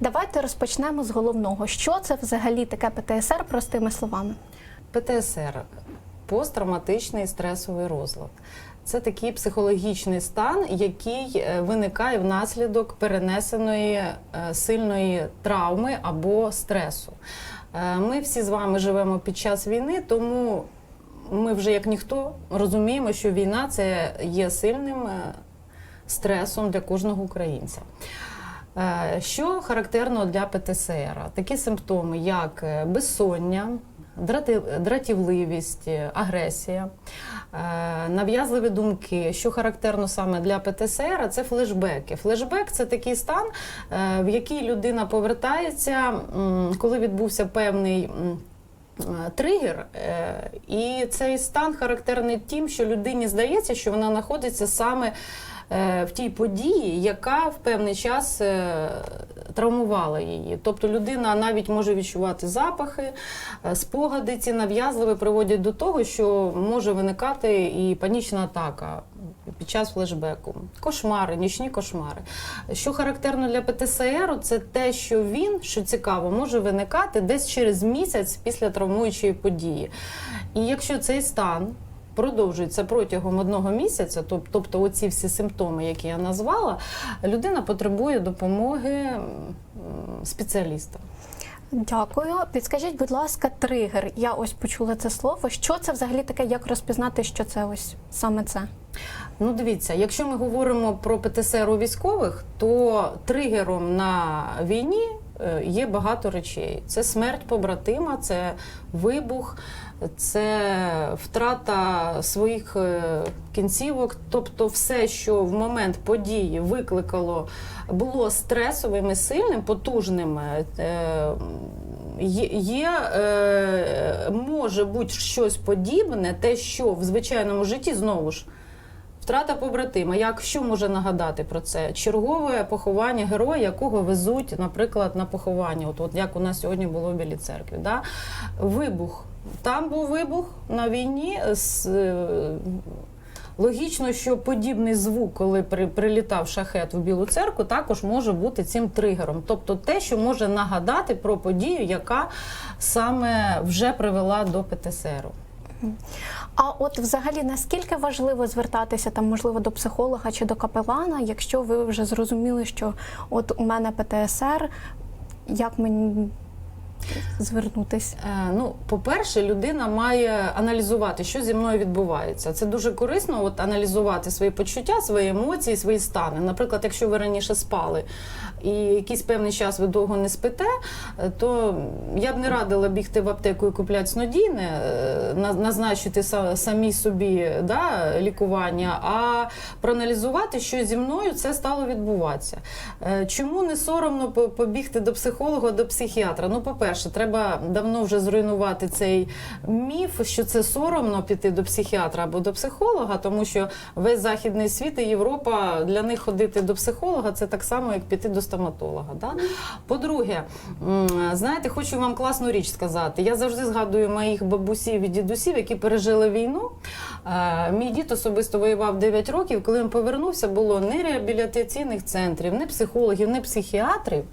Давайте розпочнемо з головного. Що це взагалі таке ПТСР простими словами? ПТСР посттравматичний стресовий розлад. Це такий психологічний стан, який е, виникає внаслідок перенесеної е, сильної травми або стресу. Е, Ми всі з вами живемо під час війни, тому ми вже як ніхто розуміємо, що війна це є сильним стресом для кожного українця. Е, Що характерно для ПТСР? Такі симптоми, як е, безсоння, дратівливість, е, агресія, нав'язливі думки. Що характерно саме для ПТСР, це флешбеки. Флешбек це такий стан, в який людина повертається, коли відбувся певний. Тригер, і цей стан характерний тим, що людині здається, що вона знаходиться саме в тій події, яка в певний час е, травмувала її. Тобто людина навіть може відчувати запахи, е, спогади ці нав'язливі приводять до того, що може виникати і панічна атака під час флешбеку. Кошмари, нічні кошмари. Що характерно для ПТСР, це те, що він, що цікаво, може виникати десь через місяць після травмуючої події. І якщо цей стан продовжується протягом одного місяця, тобто оці всі симптоми, які я назвала, людина потребує допомоги спеціаліста. Дякую. Підскажіть, будь ласка, тригер. Я ось почула це слово. Що це взагалі таке? Як розпізнати, що це ось саме це? Ну, дивіться, якщо ми говоримо про ПТСР у військових, то тригером на війні є багато речей: це смерть побратима, це вибух, це втрата своїх е, кінцівок, тобто все, що в момент події викликало, було стресовим і сильним, потужним. е, є е, може бути щось подібне, те, що в звичайному житті знову ж Втрата побратима. Як що може нагадати про це? Чергове поховання героя, якого везуть, наприклад, на поховання. От, от як у нас сьогодні було в Білій церкві. Да? Вибух. Там був вибух на війні. З, е, Логічно, що подібний звук, коли при, прилітав шахет в Білу церкву, також може бути цим тригером. Тобто те, що може нагадати про подію, яка саме вже привела до ПТСРу. А от взагалі наскільки важливо звертатися там, можливо, до психолога чи до капелана, якщо ви вже зрозуміли, що от у мене ПТСР, як мені звернутись? Е, Ну, по-перше, людина має аналізувати, що зі мною відбувається. Це дуже корисно, от аналізувати свої почуття, свої емоції, свої стани. Наприклад, якщо ви раніше спали і якийсь певний час ви довго не спите, то я б не радила бігти в аптеку і купляти снодійне, е, назначити самі собі да, лікування, а проаналізувати, що зі мною це стало відбуватися. Е, Чому не соромно побігти до психолога, до психіатра? Ну, по-перше, треба давно вже зруйнувати цей міф, що це соромно піти до психіатра або до психолога, тому що весь західний світ і Європа для них ходити до психолога це так само, як піти до стоматолога. Да? По-друге, знаєте, хочу вам класну річ сказати. Я завжди згадую моїх бабусів і дідусів, які пережили війну. Е, Мій дід особисто воював 9 років. Коли він повернувся, було не реабілітаційних центрів, не психологів, не психіатрів.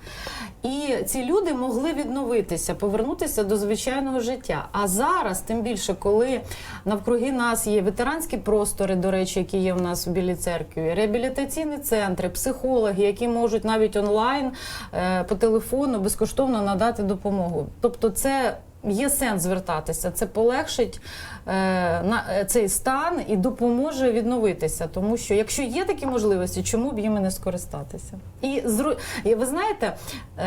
І ці люди могли відновитися, повернутися до звичайного життя. А зараз, тим більше, коли навкруги нас є ветеранські простори, до речі, які є в нас в Білій церкві, реабілітаційні центри, психологи, які можуть навіть онлайн е, по телефону безкоштовно надати допомогу. Тобто, це. Є сенс звертатися, це полегшить е, на е, цей стан і допоможе відновитися. Тому що якщо є такі можливості, чому б їми не скористатися? І зру... ви знаєте,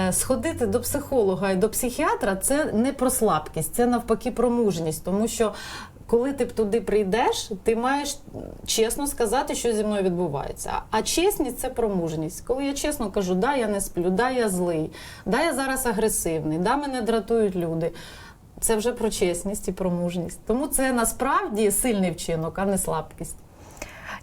е, сходити до психолога і до психіатра це не про слабкість, це навпаки про мужність, тому що. Коли ти туди прийдеш, ти маєш чесно сказати, що зі мною відбувається. А чесність це про мужність. Коли я чесно кажу, да, я не сплю, да, я злий, да, я зараз агресивний, да, мене дратують люди. Це вже про чесність і про мужність. Тому це насправді сильний вчинок, а не слабкість.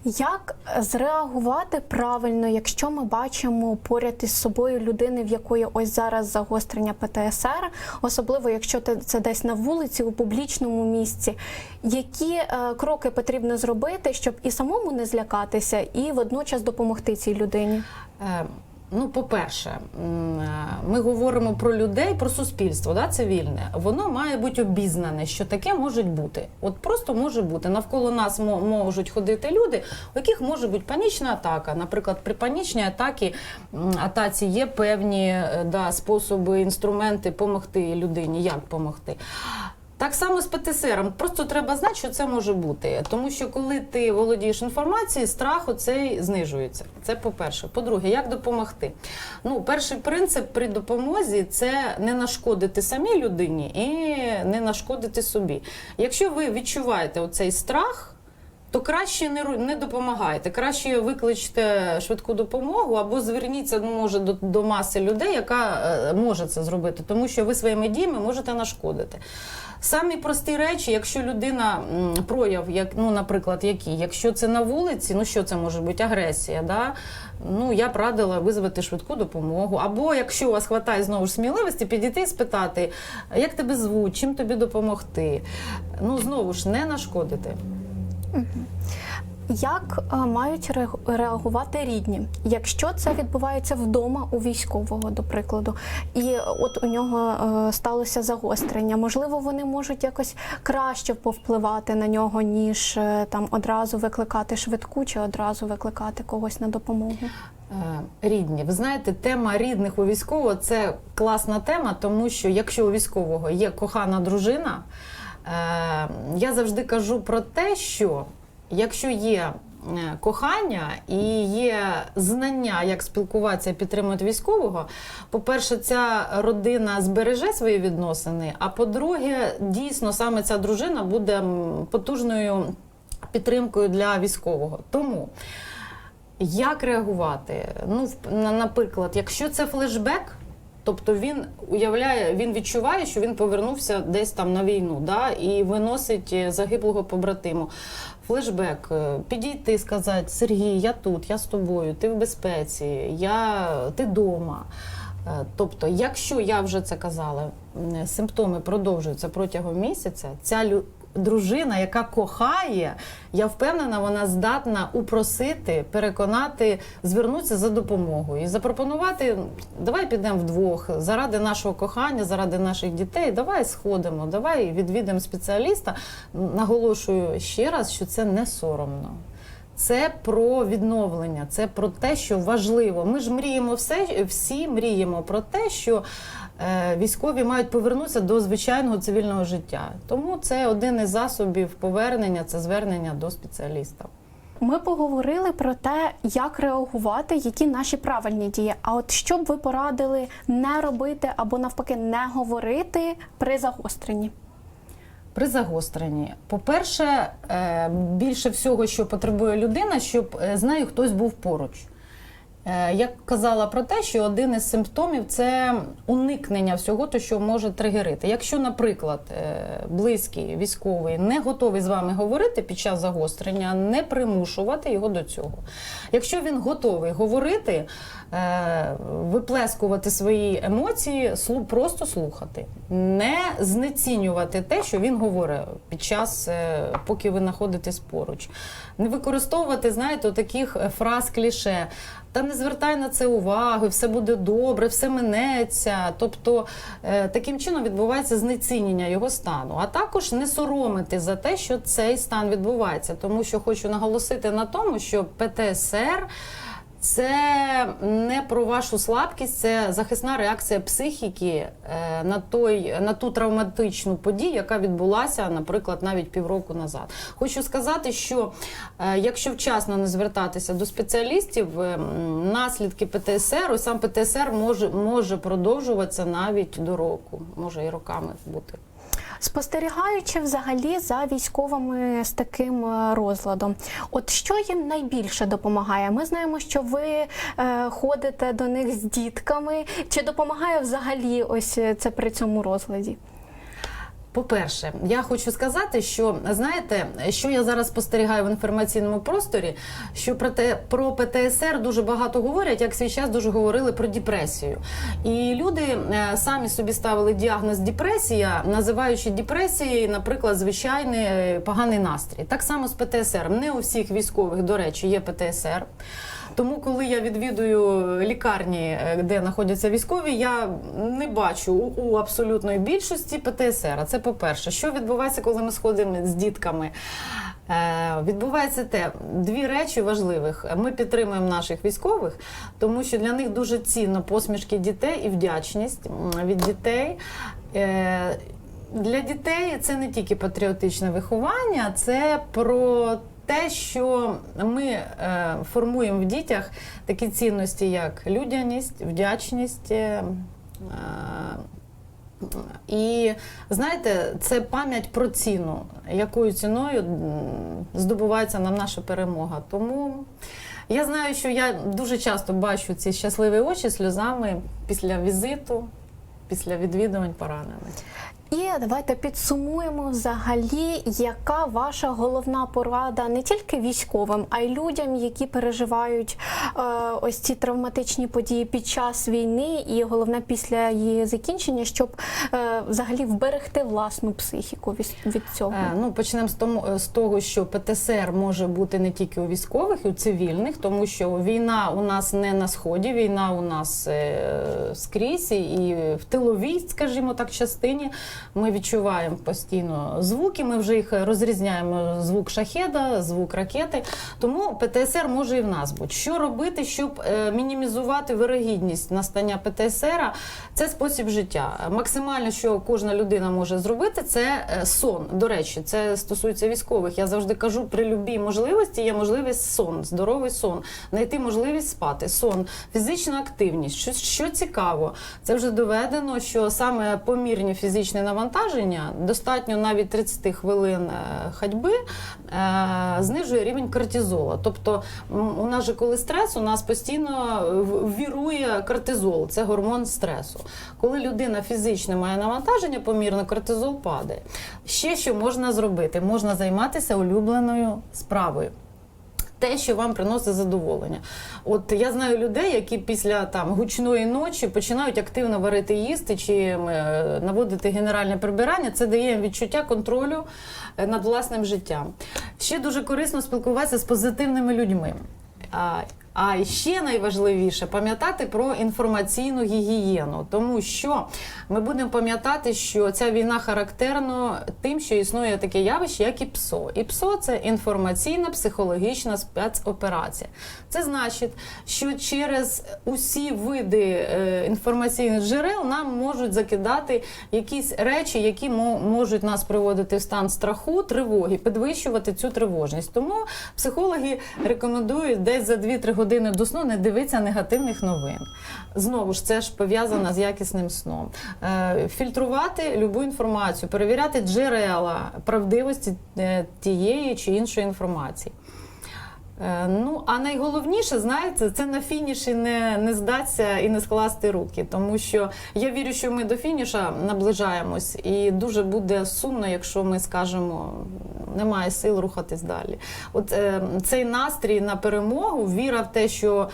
Як зреагувати правильно, якщо ми бачимо поряд із собою людини, в якої ось зараз загострення ПТСР, особливо якщо це десь на вулиці, у публічному місці, які е, кроки потрібно зробити, щоб і самому не злякатися, і водночас допомогти цій людині? Ну, по-перше, е, ми говоримо про людей, про суспільство, да, цивільне. Воно має бути обізнане, що таке може бути. От просто може бути. Навколо нас мо- можуть ходити люди, у яких може бути панічна атака. Наприклад, при панічній атакі атаці є певні е, да, способи, інструменти допомогти людині. Як допомогти? Так само з ПТСР. Просто треба знати, що це може бути. Тому що коли ти володієш інформацією, страх оцей знижується. Це по-перше. По-друге, як допомогти? Ну, перший принцип при допомозі це не нашкодити самій людині і не нашкодити собі. Якщо ви відчуваєте оцей страх. То краще не не допомагайте, краще викличте швидку допомогу або зверніться ну, може до, до маси людей, яка е, може це зробити, тому що ви своїми діями можете нашкодити. Самі прості речі, якщо людина прояв, як ну, наприклад, які, якщо це на вулиці, ну що це може бути агресія, да? ну я б радила визвати швидку допомогу. Або якщо у вас хватає знову ж сміливості, підійти і спитати, як тебе звуть, чим тобі допомогти. Ну знову ж не нашкодити. Як е, мають реагувати рідні, якщо це відбувається вдома у військового, до прикладу, і от у нього е, сталося загострення? Можливо, вони можуть якось краще повпливати на нього, ніж е, там одразу викликати швидку чи одразу викликати когось на допомогу? Рідні, ви знаєте, тема рідних у військового це класна тема, тому що якщо у військового є кохана дружина, я завжди кажу про те, що якщо є е, кохання і є знання, як спілкуватися і підтримувати військового, по-перше, ця родина збереже свої відносини. А по-друге, дійсно саме ця дружина буде потужною підтримкою для військового. Тому. Як реагувати? Ну, наприклад, якщо це флешбек, тобто він уявляє, він відчуває, що він повернувся десь там на війну, да, і виносить е, загиблого побратиму. Флешбек, е, підійти, сказати, Сергій, я тут, я з тобою, ти в безпеці, я, ти вдома. Тобто, якщо я вже це казала, симптоми продовжуються протягом місяця, ця дружина, яка кохає, я впевнена, вона здатна упросити, переконати, звернутися за допомогою і запропонувати: давай підемо вдвох заради нашого кохання, заради наших дітей. Давай сходимо, давай відвідаємо спеціаліста. Наголошую ще раз, що це не соромно. Це про відновлення, це про те, що важливо. Ми ж мріємо все, всі мріємо про те, що е, військові мають повернутися до звичайного цивільного життя. Тому це один із засобів повернення, це звернення до спеціаліста. Ми поговорили про те, як реагувати, які наші правильні дії. А от що б ви порадили не робити або навпаки не говорити при загостренні? При загостренні, по-перше, е, більше всього, що потребує людина, щоб е, з нею хтось був поруч. Е, Я казала про те, що один із симптомів це уникнення всього, то, що може тригерити. Якщо, наприклад, е, близький військовий не готовий з вами говорити під час загострення, не примушувати його до цього. Якщо він готовий говорити, е, виплескувати свої емоції, просто слухати, не знецінювати те, що він говорить під час, поки ви знаходитесь поруч. Не використовувати, знаєте, таких фраз кліше. Та не звертай на це уваги, все буде добре, все минеться. Тобто е, таким чином відбувається знецінення його стану. А також не соромити за те, що цей стан відбувається. Тому що хочу наголосити на тому, що ПТСР. Це не про вашу слабкість, це захисна реакція психіки е, на той на ту травматичну подію, яка відбулася, наприклад, навіть півроку назад. Хочу сказати, що е, якщо вчасно не звертатися до спеціалістів, е, наслідки ПТСР, сам ПТСР може, може продовжуватися навіть до року, може і роками бути. Спостерігаючи взагалі за військовими з таким е, розладом, от що їм найбільше допомагає? Ми знаємо, що ви е, ходите до них з дітками. Чи допомагає взагалі ось е, це при цьому розладі? По-перше, я хочу сказати, що знаєте, що я зараз спостерігаю в інформаційному просторі, що про те про ПТСР дуже багато говорять, як свій час дуже говорили про депресію. І люди е, самі собі ставили діагноз депресія, називаючи депресією, наприклад, звичайний е, поганий настрій. Так само з ПТСР. Не у всіх військових, до речі, є ПТСР. Тому, коли я відвідую лікарні, е, де знаходяться військові, я не бачу у, абсолютної більшості ПТСР. Це по-перше, що відбувається, коли ми сходимо з дітками. Е, Відбувається те, дві речі важливих. Ми підтримуємо наших військових, тому що для них дуже цінно посмішки дітей і вдячність від дітей. Е, Для дітей це не тільки патріотичне виховання, це про те, що ми е, формуємо в дітях такі цінності, як людяність, вдячність. е, е, і знаєте, це пам'ять про ціну, якою ціною здобувається нам наша перемога. Тому я знаю, що я дуже часто бачу ці щасливі очі сльозами після візиту, після відвідувань поранених. І давайте підсумуємо взагалі, яка ваша головна порада не тільки військовим, а й людям, які переживають е, ось ці травматичні події під час війни, і головне після її закінчення, щоб е, взагалі вберегти власну психіку від, від цього. Е, Ну, почнемо з, тому, з того, що ПТСР може бути не тільки у військових, і у цивільних, тому що війна у нас не на сході, війна у нас е, скрізь і- в тиловій, скажімо так, частині. Ми відчуваємо постійно звуки. Ми вже їх розрізняємо: звук шахеда, звук ракети. Тому ПТСР може і в нас бути. Що робити, щоб е, мінімізувати вирогідність настання ПТСР? Це спосіб життя. Максимально, що кожна людина може зробити, це е, сон. До речі, це стосується військових. Я завжди кажу, при любій можливості є можливість сон, здоровий сон, знайти можливість спати, сон, фізична активність. Що, що цікаво, це вже доведено, що саме помірні фізичні навантаження, достатньо навіть 30 хвилин е, ходьби, е, знижує рівень кортизола. Тобто, у нас же коли стрес, у нас постійно в- вірує кортизол, це гормон стресу. Коли людина фізично має навантаження, помірно кортизол падає. Ще що можна зробити? Можна займатися улюбленою справою. Те, що вам приносить задоволення. От я знаю людей, які після там гучної ночі починають активно варити їсти чи е, наводити генеральне прибирання. Це дає їм відчуття контролю е, над власним життям. Ще дуже корисно спілкуватися з позитивними людьми. А, ще найважливіше пам'ятати про інформаційну гігієну, тому що ми будемо пам'ятати, що ця війна характерна тим, що існує таке явище, як ІПСО. ІПСО це інформаційна психологічна спецоперація. Це значить, що через усі види е, інформаційних джерел нам можуть закидати якісь речі, які можуть нас приводити в стан страху, тривоги, підвищувати цю тривожність. Тому психологи рекомендують десь за 2-3 години до сну не дивитися негативних новин. Знову ж це ж пов'язано з якісним сном. Е, Фільтрувати любу інформацію, перевіряти джерела правдивості е, тієї чи іншої інформації. Е, Ну, а найголовніше, знаєте, це на фініші не, не здатися і не скласти руки. Тому що я вірю, що ми до фініша наближаємось, і дуже буде сумно, якщо ми скажемо, немає сил рухатись далі. От е, цей настрій на перемогу, віра в те, що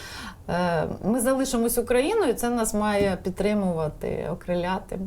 е, ми залишимось Україною, це нас має підтримувати, окриляти.